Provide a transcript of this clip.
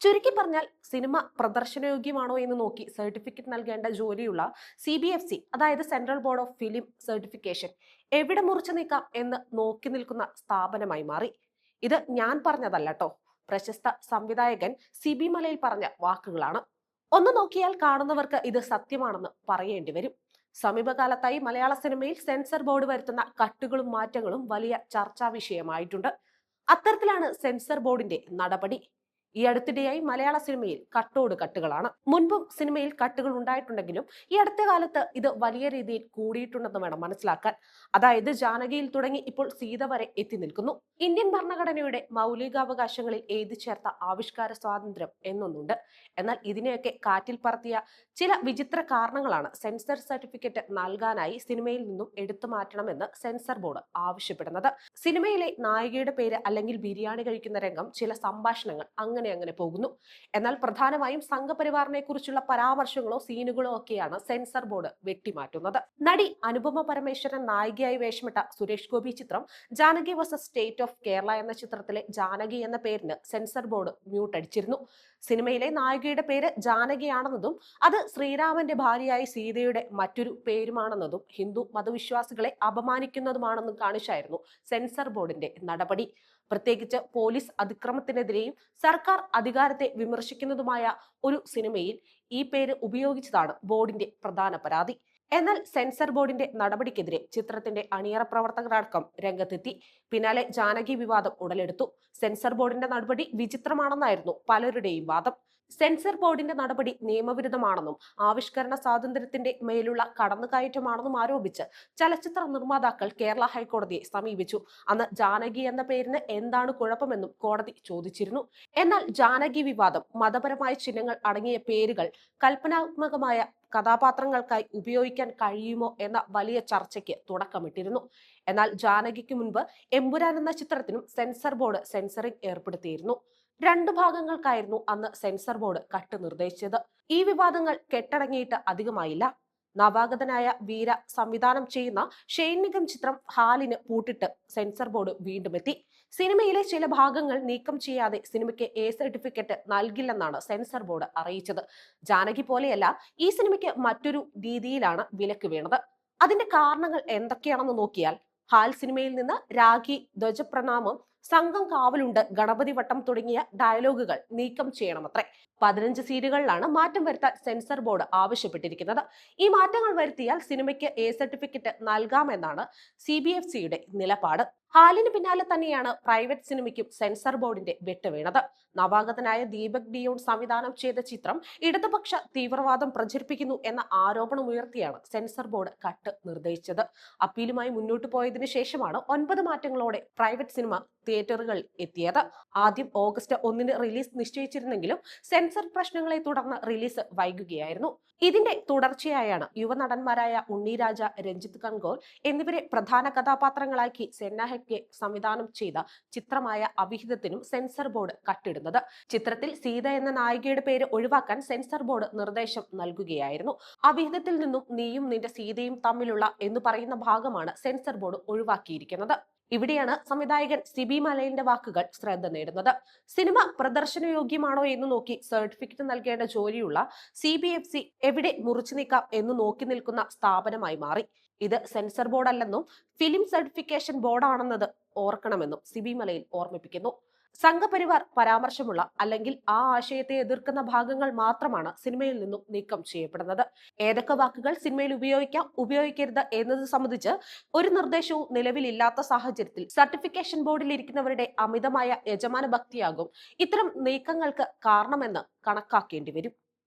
ചുരുക്കി പറഞ്ഞാൽ സിനിമ പ്രദർശനയോഗ്യമാണോ എന്ന് നോക്കി സർട്ടിഫിക്കറ്റ് നൽകേണ്ട ജോലിയുള്ള സി ബി എഫ് സി അതായത് central board of film certification എവിടെ മുറിച്ചു നീക്കാം എന്ന് നോക്കി നിൽക്കുന്ന സ്ഥാപനമായി മാറി. ഇത് ഞാൻ പറഞ്ഞതല്ല കേട്ടോ പ്രശസ്ത സംവിധായകൻ സി ബി മലയിൽ പറഞ്ഞ വാക്കുകളാണ്. ഒന്ന് നോക്കിയാൽ കാണുന്നവർക്ക് ഇത് സത്യമാണെന്ന് പറയേണ്ടി വരും. സമീപകാലത്തായി മലയാള സിനിമയിൽ സെൻസർ ബോർഡ് വരുത്തുന്ന കട്ടുകളും മാറ്റങ്ങളും വലിയ ചർച്ചാ വിഷയമായിട്ടുണ്ട്. അത്തരത്തിലാണ് സെൻസർ ബോർഡിന്റെ നടപടി. ഈ അടുത്തിടെയായി മലയാള സിനിമയിൽ കട്ടോട് കട്ടുകളാണ്. മുൻപും സിനിമയിൽ കട്ടുകൾ ഉണ്ടായിട്ടുണ്ടെങ്കിലും ഈ അടുത്ത കാലത്ത് ഇത് വലിയ രീതിയിൽ കൂടിയിട്ടുണ്ടെന്ന് വേണം മനസ്സിലാക്കാൻ. അതായത് ജാനകിയിൽ തുടങ്ങി ഇപ്പോൾ സീത വരെ എത്തി നിൽക്കുന്നു. ഇന്ത്യൻ ഭരണഘടനയുടെ മൗലികാവകാശങ്ങളിൽ എഴുതി ചേർത്ത ആവിഷ്കാര സ്വാതന്ത്ര്യം എന്നൊന്നുണ്ട്. എന്നാൽ ഇതിനെയൊക്കെ കാറ്റിൽ പറത്തിയ ചില വിചിത്ര കാരണങ്ങളാണ് സെൻസർ സർട്ടിഫിക്കറ്റ് നൽകാനായി സിനിമയിൽ നിന്നും എടുത്തു മാറ്റണമെന്ന് സെൻസർ ബോർഡ് ആവശ്യപ്പെടുന്നത്. സിനിമയിലെ നായികയുടെ പേര് അല്ലെങ്കിൽ ബിരിയാണി കഴിക്കുന്ന രംഗം ചില സംഭാഷണങ്ങൾ അങ്ങനെ അങ്ങനെ അങ്ങനെ പോകുന്നു. എന്നാൽ പ്രധാനമായും സംഘപരിവാറിനെ കുറിച്ചുള്ള പരാമർശങ്ങളോ സീനുകളോ ഒക്കെയാണ് സെൻസർ ബോർഡ് വെട്ടിമാറ്റുന്നത്. നടി അനുപമ പരമേശ്വരൻ നായികയായി വേഷമിട്ട സുരേഷ് ഗോപി ചിത്രം Janaki vs state of Kerala എന്ന ചിത്രത്തിലെ ജാനകി എന്ന പേരിന് സെൻസർ ബോർഡ് മ്യൂട്ട് അടിച്ചിരുന്നു സിനിമയിലെ നായികയുടെ പേര് ജാനകിയാണെന്നതും അത് ശ്രീരാമന്റെ ഭാര്യയായ സീതയുടെ മറ്റൊരു പേരുമാണെന്നതും ഹിന്ദു മതവിശ്വാസികളെ അപമാനിക്കുന്നതുമാണെന്നും കാണിച്ചായിരുന്നു സെൻസർ ബോർഡിന്റെ നടപടി. പ്രത്യേകിച്ച് പോലീസ് അതിക്രമത്തിനെതിരെയും സർക്കാർ അധികാരത്തെ വിമർശിക്കുന്നതുമായ ഒരു സിനിമയിൽ ഈ പേര് ഉപയോഗിച്ചതാണ് ബോർഡിന്റെ പ്രധാന പരാതി. എന്നാൽ സെൻസർ ബോർഡിന്റെ നടപടിക്കെതിരെ ചിത്രത്തിന്റെ അണിയറ പ്രവർത്തകരടക്കം രംഗത്തെത്തി. പിന്നാലെ ജാനകി വിവാദം ഉടലെടുത്തു. സെൻസർ ബോർഡിന്റെ നടപടി വിചിത്രമാണെന്നായിരുന്നു പലരുടെയും വാദം. സെൻസർ ബോർഡിന്റെ നടപടി നിയമവിരുദ്ധമാണെന്നും ആവിഷ്കരണ സ്വാതന്ത്ര്യത്തിന്റെ മേലുള്ള കടന്നുകയറ്റമാണെന്നും ആരോപിച്ച് ചലച്ചിത്ര നിർമ്മാതാക്കൾ കേരള ഹൈക്കോടതിയെ സമീപിച്ചു. അന്ന് ജാനകി എന്ന പേരിന് എന്താണ് കുഴപ്പമെന്നും കോടതി ചോദിച്ചിരുന്നു. എന്നാൽ ജാനകി വിവാദം മതപരമായ ചിഹ്നങ്ങൾ അടങ്ങിയ പേരുകൾ കൽപ്പനാത്മകമായ കഥാപാത്രങ്ങൾക്കായി ഉപയോഗിക്കാൻ കഴിയുമോ എന്ന വലിയ ചർച്ചയ്ക്ക് തുടക്കമിട്ടിരുന്നു. എന്നാൽ ജാനകിക്ക് മുൻപ് എമ്പുരാൻ എന്ന ചിത്രത്തിനും സെൻസർ ബോർഡ് സെൻസറിംഗ് ഏർപ്പെടുത്തിയിരുന്നു. രണ്ടു ഭാഗങ്ങൾക്കായിരുന്നു അന്ന് സെൻസർ ബോർഡ് കട്ട് നിർദ്ദേശിച്ചത്. ഈ വിവാദങ്ങൾ കെട്ടടങ്ങിയിട്ട് അധികമായില്ല. നവാഗതനായ വീര സംവിധാനം ചെയ്യുന്ന നിഗം ചിത്രം ഹാലിന് പൂട്ടിട്ട് സെൻസർ ബോർഡ് വീണ്ടും എത്തി. സിനിമയിലെ ചില ഭാഗങ്ങൾ നീക്കം ചെയ്യാതെ സിനിമയ്ക്ക് എ സർട്ടിഫിക്കറ്റ് നൽകില്ലെന്നാണ് സെൻസർ ബോർഡ് അറിയിച്ചത്. ജാനകി പോലെയല്ല ഈ സിനിമയ്ക്ക് മറ്റൊരു രീതിയിലാണ് വിലക്ക് വീണത്. അതിന്റെ കാരണങ്ങൾ എന്തൊക്കെയാണെന്ന് നോക്കിയാൽ ഹാൽ സിനിമയിൽ നിന്ന് രാഖി ധ്വജപ്രണാമം സംഘം കാവലുണ്ട് ഗണപതി വട്ടം തുടങ്ങിയ ഡയലോഗുകൾ നീക്കം ചെയ്യണമത്രേ. പതിനഞ്ച് സീനുകളിലാണ് മാറ്റം വരുത്താൻ സെൻസർ ബോർഡ് ആവശ്യപ്പെട്ടിരിക്കുന്നത്. ഈ മാറ്റങ്ങൾ വരുത്തിയാൽ സിനിമയ്ക്ക് എ സർട്ടിഫിക്കറ്റ് നൽകാമെന്നാണ് സി നിലപാട്. ഹാലിന് പിന്നാലെ തന്നെയാണ് പ്രൈവറ്റ് സിനിമയ്ക്കും സെൻസർ ബോർഡിന്റെ വെട്ട് വീണത് നവാഗതനായ ദീപക് ഡിയോൺ സംവിധാനം ചെയ്ത ചിത്രം ഇടതുപക്ഷ തീവ്രവാദം പ്രചരിപ്പിക്കുന്നു എന്ന ആരോപണം ഉയർത്തിയാണ് സെൻസർ ബോർഡ് കട്ട് നിർദ്ദേശിച്ചത്. അപ്പീലുമായി മുന്നോട്ട് പോയതിനു ശേഷമാണ് ഒൻപത് മാറ്റങ്ങളോടെ പ്രൈവറ്റ് സിനിമ തിയേറ്ററുകളിൽ എത്തിയത്. ആദ്യം ഓഗസ്റ്റ് ഒന്നിന് റിലീസ് നിശ്ചയിച്ചിരുന്നെങ്കിലും സെൻസർ പ്രശ്നങ്ങളെ തുടർന്ന് റിലീസ് വൈകുകയായിരുന്നു. ഇതിന്റെ തുടർച്ചയായാണ് യുവനടന്മാരായ ഉണ്ണിരാജ രഞ്ജിത്ത് കൺഗോൾ എന്നിവരെ പ്രധാന കഥാപാത്രങ്ങളാക്കി സെന്ന ഹെഗ്ഡെ സംവിധാനം ചെയ്ത ചിത്രമായ അവിഹിതത്തിനും സെൻസർ ബോർഡ് കട്ടിടുന്നത്. ചിത്രത്തിൽ സീത എന്ന നായികയുടെ പേര് ഒഴിവാക്കാൻ സെൻസർ ബോർഡ് നിർദ്ദേശം നൽകുകയായിരുന്നു. അവിഹിതത്തിൽ നിന്നും നീയും നിന്റെ സീതയും തമ്മിലുള്ള എന്ന് പറയുന്ന ഭാഗമാണ് സെൻസർ ബോർഡ് ഒഴിവാക്കിയിരിക്കുന്നത്. ഇവിടെയാണ് സംവിധായകൻ സിബി മലയിലിന്റെ വാക്കുകൾ ശ്രദ്ധ നേടുന്നത്. സിനിമ പ്രദർശനയോഗ്യമാണോ എന്ന് നോക്കി സർട്ടിഫിക്കറ്റ് നൽകേണ്ട ജോലിയുള്ള സി ബി എഫ് സി എവിടെ മുറിച്ചു നീക്കാം എന്ന് നോക്കി നിൽക്കുന്ന സ്ഥാപനമായി മാറി. ഇത് സെൻസർ ബോർഡ് അല്ലെന്നും ഫിലിം സർട്ടിഫിക്കേഷൻ ബോർഡാണെന്നത് ഓർക്കണമെന്നും സിബി മലയിൽ ഓർമ്മിപ്പിക്കുന്നു. സംഘപരിവാർ പരാമർശമുള്ള അല്ലെങ്കിൽ ആ ആശയത്തെ എതിർക്കുന്ന ഭാഗങ്ങൾ മാത്രമാണ് സിനിമയിൽ നിന്നും നീക്കം ചെയ്യപ്പെടുന്നത്. ഏതൊക്കെ വാക്കുകൾ സിനിമയിൽ ഉപയോഗിക്കാം ഉപയോഗിക്കരുത് എന്നത് സംബന്ധിച്ച് ഒരു നിർദ്ദേശവും നിലവിലില്ലാത്ത സാഹചര്യത്തിൽ സർട്ടിഫിക്കേഷൻ ബോർഡിൽ ഇരിക്കുന്നവരുടെ അമിതമായ യജമാന ഭക്തിയാകും ഇത്തരം നീക്കങ്ങൾക്ക് കാരണമെന്ന് കണക്കാക്കേണ്ടി വരും.